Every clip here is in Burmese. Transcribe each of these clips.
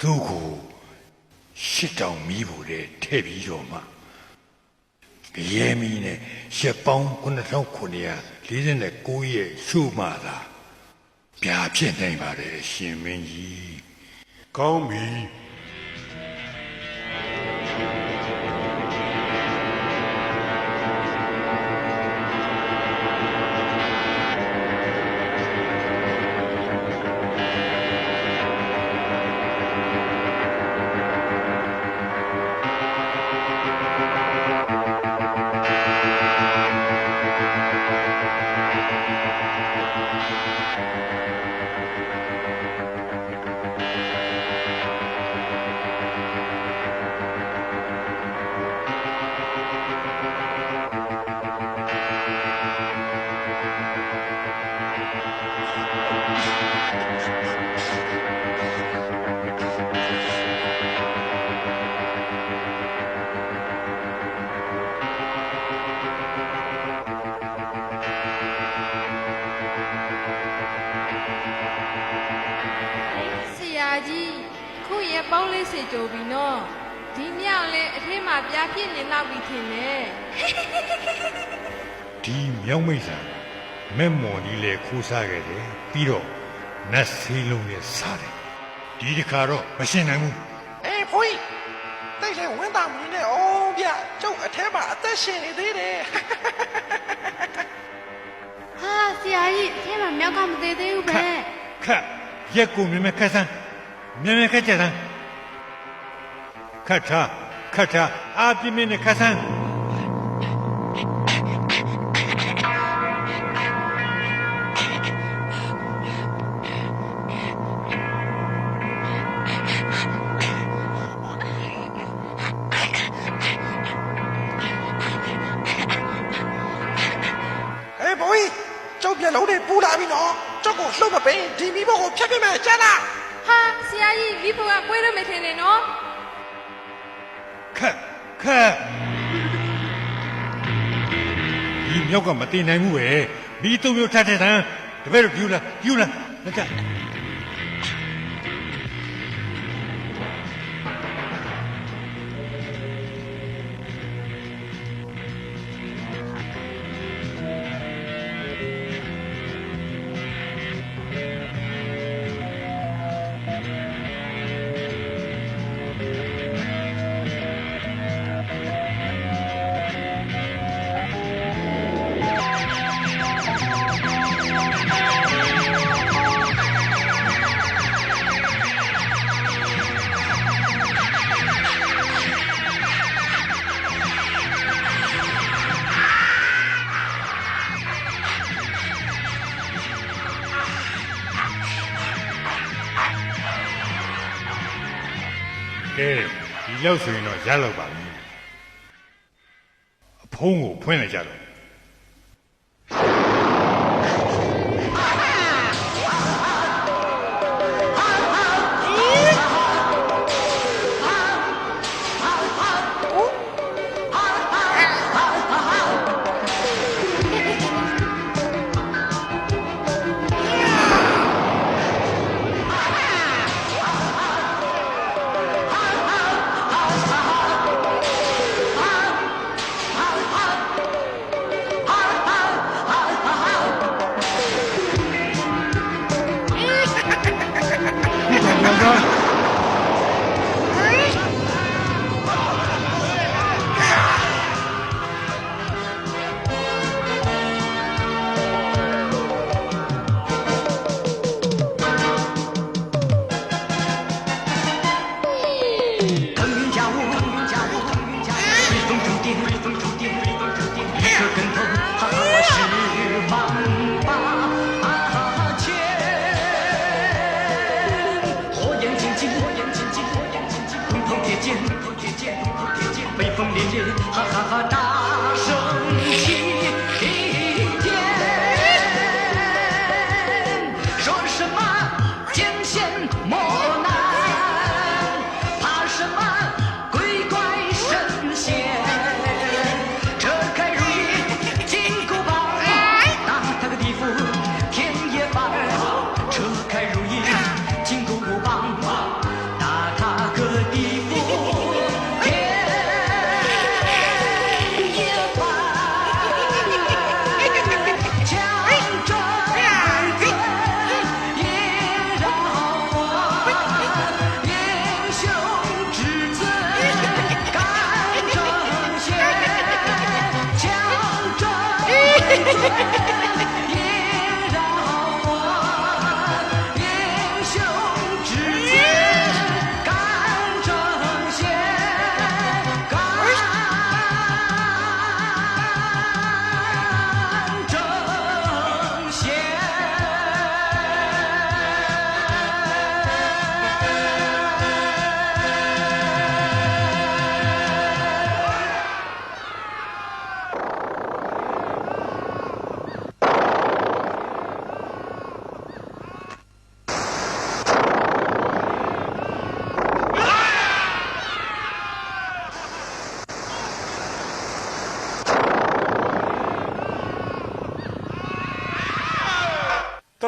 သူ့ကိုရှစ်တောင်မီးဖို့တဲ့ထည့်ပြီးတော့မှရဲမီနဲ့ရက်ပေါင်း9949ရဲ့ရှုမှသာပြာဖြစ်နိုင်ပါတယ်ရှင်မင်းကြီးကောင်းပြီ ကြီးခုရဲ့ပေါင်းလေးစေကြပြီနော်ဒီမြောက်လဲအထင်းမှာပြာပြစ်နေလောက်ပြီထင်တယ်ဒီမြောက်မိတ်ဆန်မဲ့မော်ကြီးလေခိုးစားခဲ့တယ်ပြီးတော့နတ်ဆေးလုံးနဲ့စားတယ်ဒီတစ်ခါတော့မရှင်းနိုင်ဘူးအေးဖွေးတိတ်လည်းဝင်းတာမင်းနဲ့အော်ဗျကျုပ်အထဲမှာအသက်ရှင်နေသေးတယ်ဟာဆရာကြီးအထဲမှာမြောက်ကမသေးသေးဘူးခပဲတ်ခတ်ရက်ကိုမြင်မြခတ်စမ်း မြင်မြခတ်ကြစမ်းခတ်ထားခတ်ထားအာပြင်းပြင်းနဲ့ခတ်စမ်းအေးဖွေးကျုပ်ပြက်လုံးတွေပူလာပြီနော်ကျုပ်ကိုလှုပ်မပင်းဒီမိဘကိုဖျက်ပြမယ်ကြားလား ဟာဆရာကြီးမိဖို့ကကွဲရမယ်ထင်တယ်နော်ခတ်ခတ်ဒီမြောက်ကမတင်နိုင်ဘူးပဲဘီတုံမျိုးထပ်တဲ့တန်းတပည့်တို့ပြူလာပြူလာလက်ကြ ကဲဒီလောက်ဆိုရင်တော့ရလောက်ပါပြီအဖုံးကိုဖွင့်လိုက်ကြတော့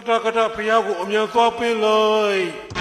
တကတဖះကိုအမြန်သွားပင်းလိုက်